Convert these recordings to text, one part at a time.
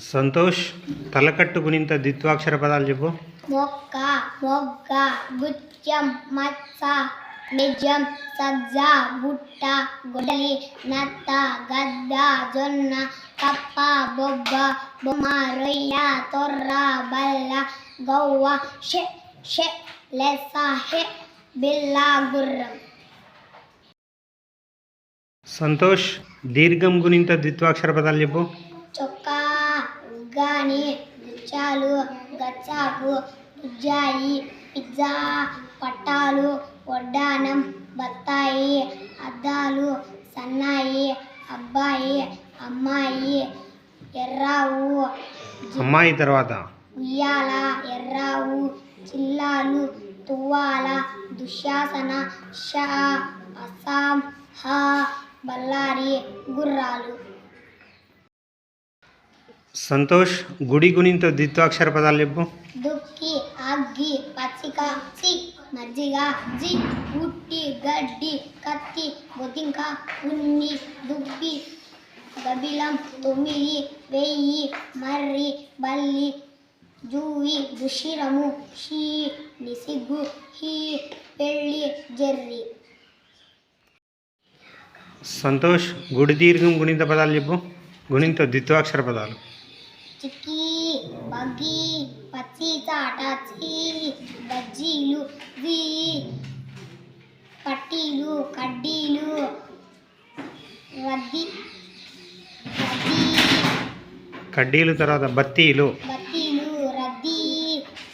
సంతోష్ తలకట్టు గుణింత ద్విత్వాక్షర పదాలు చెప్పు. మొక్క మొగ్గ గుత్యం మత్స నిజం సజ్జ గుట్ట గొడలి నత్త గద్ద జొన్న కప్ప బొబ్బ బొమ్మ రొయ్య తొర్ర బల్ల గవ్వ షె షె లెస్స హె బిల్ల గుర్రం. సంతోష్ దీర్ఘం గుణింత ద్విత్వాక్షర పదాలు చెప్పు. ఉగ్గాని గుచ్చాలు గచ్చాకు ఉజ్జాయి పిజ్జా పట్టాలు వడ్డానం బత్తాయి అద్దాలు సన్నాయి అబ్బాయి అమ్మాయి ఎర్రావు అమ్మాయి తర్వాత? ఉయ్యాల ఎర్రావు చిల్లాలు తువ్వాల దుశ్శాసన షా అస్సాం హా బళ్ళారి గుర్రాలు. సంతోష్ గుడి గుణింత ద్విత్వాక్షర పదాలు చెప్పు దుక్కి అగ్గి పచ్చిక చి మజ్జిగ జి ఉట్టి గడ్డి కత్తి బొతింక ఉన్ని దుబ్బి గబిలం తొమ్మిది వెయ్యి మర్రి బల్లి జూవి దుషిరము షీ నిసిగ్గు హీ పెళ్ళి జర్రి సంతోష్ గుడి దీర్ఘం గుణింత పదాలు చెప్పు గుణింత ద్విత్వాక్షర పదాలు చిక్కీ బగ్గి పచ్చి చాట చీ బజ్జీలు వి పట్టీలు కడ్డీలు రద్దీ రద్దీ కడ్డీలు తర్వాత బత్తీలు. బత్తీలు రద్దీ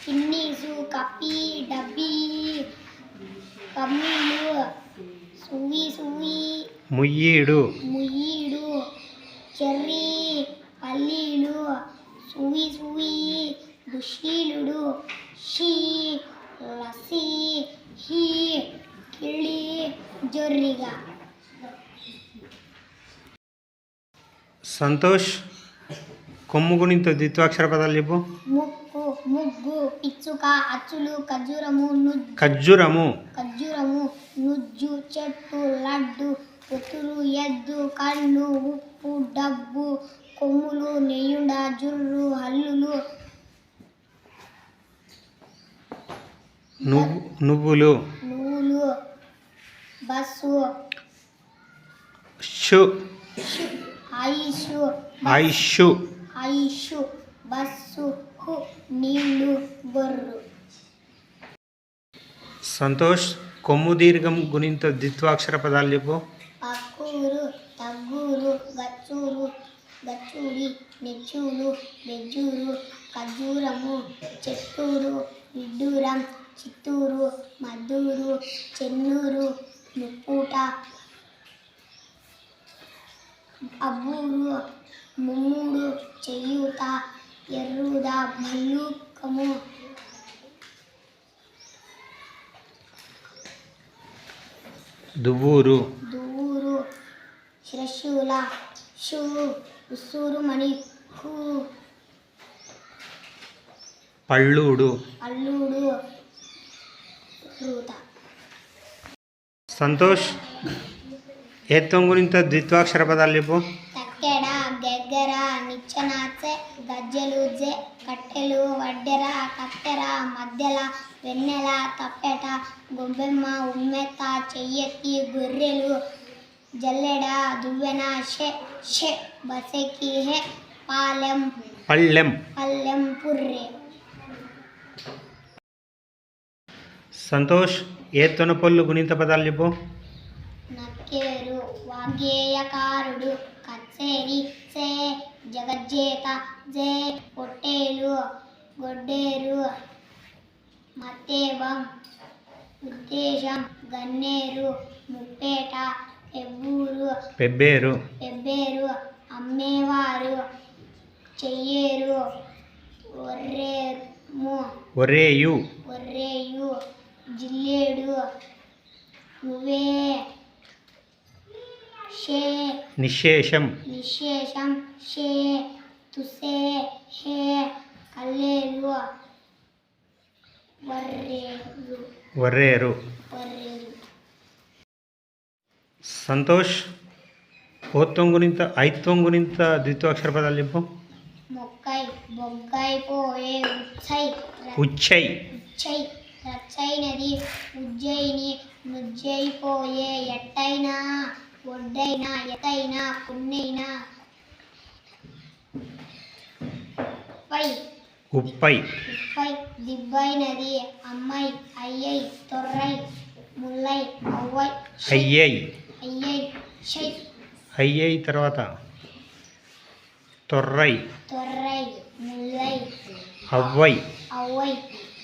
పిన్నీసు కప్పి డబ్బీ కమ్మీలు సువి సువి ముయ్యీడు. ముయ్యీడు చెర్రీ పల్లీలు సువి సువి దుశీలుడు షీ లస్సీ హీ కిళి జొర్రిగా సంతోష్ కొమ్ము గుణింత ద్విత్వాక్షర పదాలు చెప్పు ముక్కు ముగ్గు పిచ్చుక అచ్చులు ఖర్జూరము నుజ్జు ఖజ్జురము ఖర్జూరము నుజ్జు చెట్టు లడ్డు పొతులు ఎద్దు కళ్ళు ఉప్పు డబ్బు కొమ్ములు నెయ్యుండ జుర్రు నువ్వు నువ్వులు. నువ్వులు బస్సు. షు. ఆయుషు ఆయిషు ఆయుషు బస్సు. నీళ్ళు గొర్రు సంతోష్ కొమ్ము దీర్ఘం గుణింత ద్విత్వాక్షర పదాలు చెప్పు. అక్కూరు తగ్గూరు గచ్చూరు గచ్చూరి నెచ్చూరు బెజ్జూరు ఖర్జూరము చెట్టూరు విడ్డూరం చిత్తూరు మద్దూరు చెన్నూరు ముప్పూట అబ్బూరు ముమ్మూడు చెయ్యూత ఎర్రుద భల్లూకము దువ్వూరు. దూరు శిరశూల షూ ఉస్సూరు మణి పళ్ళూడు. అల్లుడు సంతోష్ ఏత్వం గుణింత ద్విత్వాక్షర పదాలు చెప్పు. తక్కెడ గెగ్గర నిచ్చెనాచె కట్టెలు వడ్డెర కత్తెర మధ్యల వెన్నెల తప్పెట గొబ్బెమ్మ ఉమ్మెత్త చెయ్యెత్తి గొర్రెలు జల్లెడ దువ్వెన షె షె బసెక్కి హె పాలెం పళ్ళెం పల్లెం పుర్రె. సంతోష్ ఏత్వన పళ్ళు గుణింత పదాలు చెప్పు నక్కేరు వాగ్గేయకారుడు కచ్చేరి చే జగజ్జేత జే పొట్టేలు గొడ్డేరు మత్తేవం ఉద్దేశం గన్నేరు ముప్పేట ఎవ్వూరు పెబ్బేరు. పెబ్బేరు అమ్మేవారు చెయ్యేరు ఒర్రేము ఒరేయు ఒర్రేయు జిల్లేడు. నువ్వే. షే. నిశేషం. నిశేషం. షే. తుసే. హే. కల్లేరు. వర్రేరు వర్రేరు వర్రేరు సంతోష్ ఓత్వం గుణింత ఐత్వం గుణింత ద్విత్వాక్షర పదాలు చెప్పు. మొక్కై బొగ్గైపోయే ఉచ్చై. ఉచ్చై. ఉచ్చై. రచ్చైనది ఉజ్జయిని నుజ్జైపోయే ఎట్టైనా ఒడ్డైనా ఎతైనా పున్నైనా పై ఉప్పై. ఉప్పై. దిబ్బైనది అమ్మై అయ్యై తొర్రై ముల్లై అవ్వై అయ్యై. అయ్యై షై. అయ్యై తర్వాత తొర్రై. తొర్రై ముల్లై అవ్వై అవ్వై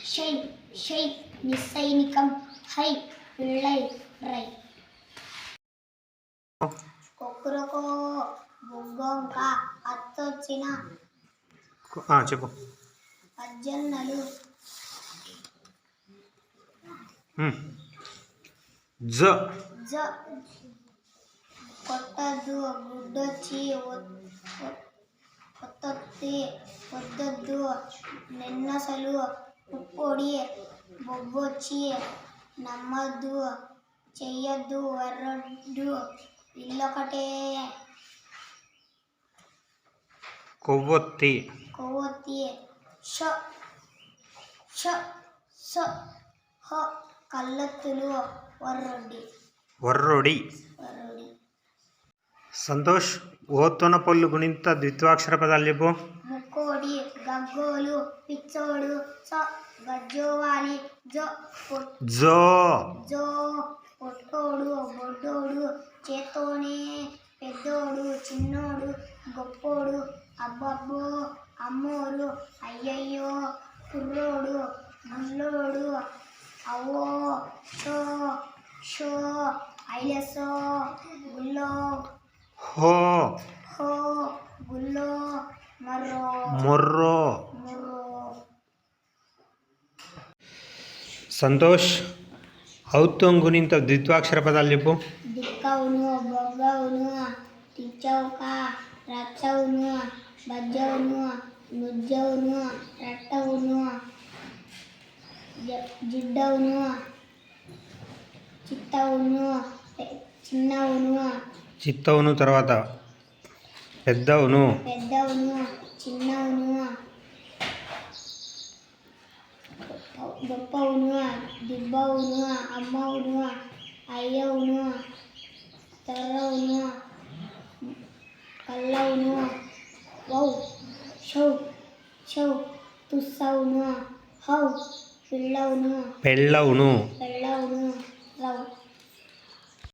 షై. షై నిస్సైనికం హై పిళ్ళై రై కొక్కురకో బొగ్గొంక అత్తొచ్చిన చెప్పు పజ్జన్నలు జ కొట్టద్దు గుడ్డొచ్చి కొత్తొత్తి వద్దొద్దు నిన్నసలు ఉప్పొడి బొబ్బొచ్చి నమ్మద్దు చెయ్యొద్దు వర్రొద్దు ఇల్లొకటే. కొవ్వొత్తి. కొవ్వొత్తి ష ష స హ కళ్ళొత్తులు వర్రొడి వర్రొడి సంతోష్ ఓత్తొన పొల్లు గుణింత ద్విత్వాక్షర పదాలు చెప్పు. ముక్కోడి. గగ్గోలు పిచ్చోడు స గజ్జోవాలి జో జో. జో పొట్టోడు బొడ్డోడు చేత్తోనే పెద్దోడు చిన్నోడు గొప్పోడు అబ్బబ్బో అమ్మోడు అయ్యయ్యో కుర్రోడు ముల్లోడు అవో షో షో ఐలసో గుల్లో హో. హో గుల్లో మర్రో మొర్రో ముర్రో సంతోష్ ఔత్తం గుణింత ద్విత్వాక్షర పదాలు చెప్పు దిక్కవును బొగ్గవును టిచ్చౌక రచ్చవును బజ్జవును నుజ్జవును రట్టవును జ- జిడ్డవును చిత్తవును పె- చిన్నవును చిత్తవును తర్వాత పెద్దవును పెద్దవును చిన్నవును గొప్పవును దిబ్బవును అమ్మవును అయ్యవును తొర్రవును కళ్ళవును వౌ షౌ షౌ తుస్సవును హౌ పిల్లవును పెళ్ళవును పెళ్ళ